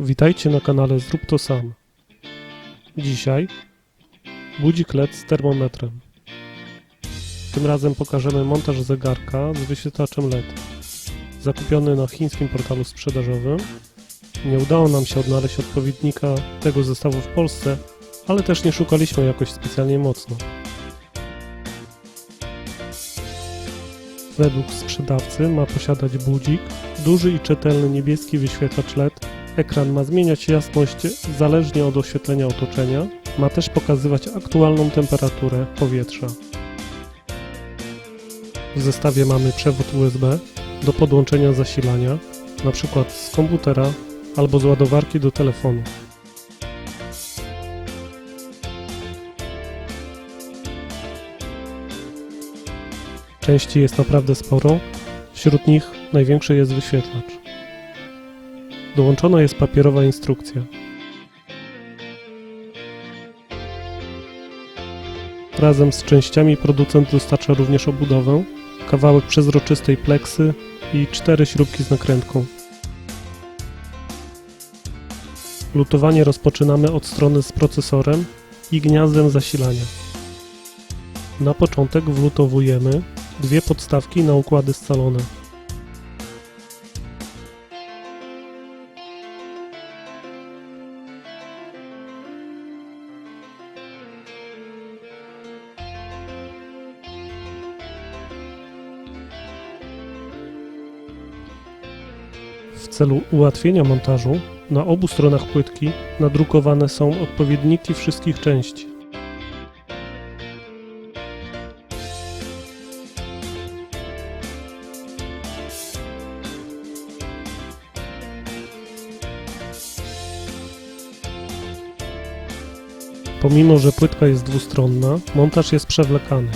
Witajcie na kanale Zrób to sam. Dzisiaj budzik LED z termometrem. Tym razem pokażemy montaż zegarka z wyświetlaczem LED. Zakupiony na chińskim portalu sprzedażowym. Nie udało nam się odnaleźć odpowiednika tego zestawu w Polsce, ale też nie szukaliśmy jakoś specjalnie mocno. Według sprzedawcy ma posiadać budzik, duży i czytelny niebieski wyświetlacz LED Ekran ma zmieniać jasność zależnie od oświetlenia otoczenia. Ma też pokazywać aktualną temperaturę powietrza. W zestawie mamy przewód USB do podłączenia zasilania, np. z komputera albo z ładowarki do telefonu. Części jest naprawdę sporo, wśród nich największy jest wyświetlacz. Dołączona jest papierowa instrukcja. Razem z częściami producent dostarcza również obudowę, kawałek przezroczystej pleksy i cztery śrubki z nakrętką. Lutowanie rozpoczynamy od strony z procesorem i gniazdem zasilania. Na początek wlutowujemy dwie podstawki na układy scalone. W celu ułatwienia montażu na obu stronach płytki nadrukowane są odpowiedniki wszystkich części. Pomimo, że płytka jest dwustronna, montaż jest przewlekany.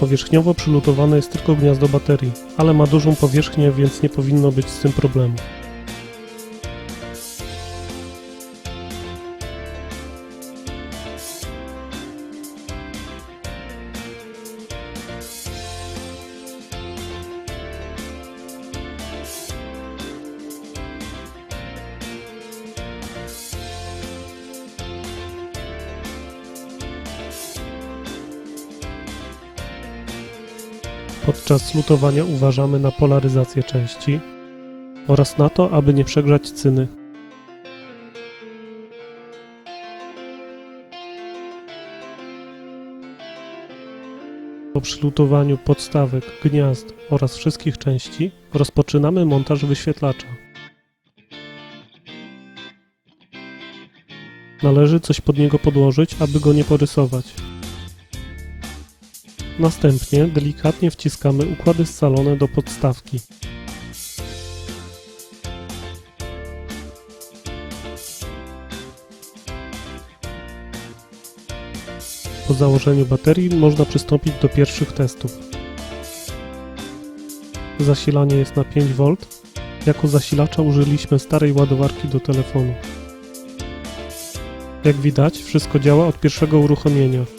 Powierzchniowo przylutowane jest tylko gniazdo baterii, ale ma dużą powierzchnię, więc nie powinno być z tym problemu. Podczas lutowania uważamy na polaryzację części oraz na to, aby nie przegrzać cyny. Po przylutowaniu podstawek, gniazd oraz wszystkich części rozpoczynamy montaż wyświetlacza. Należy coś pod niego podłożyć, aby go nie porysować. Następnie delikatnie wciskamy układy scalone do podstawki. Po założeniu baterii można przystąpić do pierwszych testów. Zasilanie jest na 5V. Jako zasilacza użyliśmy starej ładowarki do telefonu. Jak widać, wszystko działa od pierwszego uruchomienia.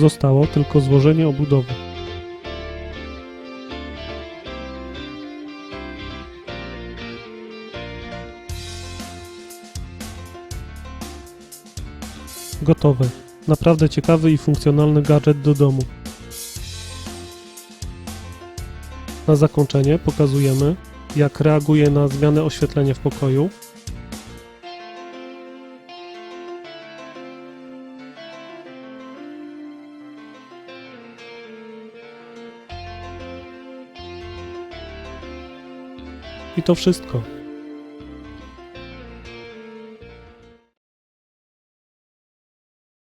Zostało tylko złożenie obudowy. Gotowe. Naprawdę ciekawy i funkcjonalny gadżet do domu. Na zakończenie pokazujemy, jak reaguje na zmianę oświetlenia w pokoju I to wszystko.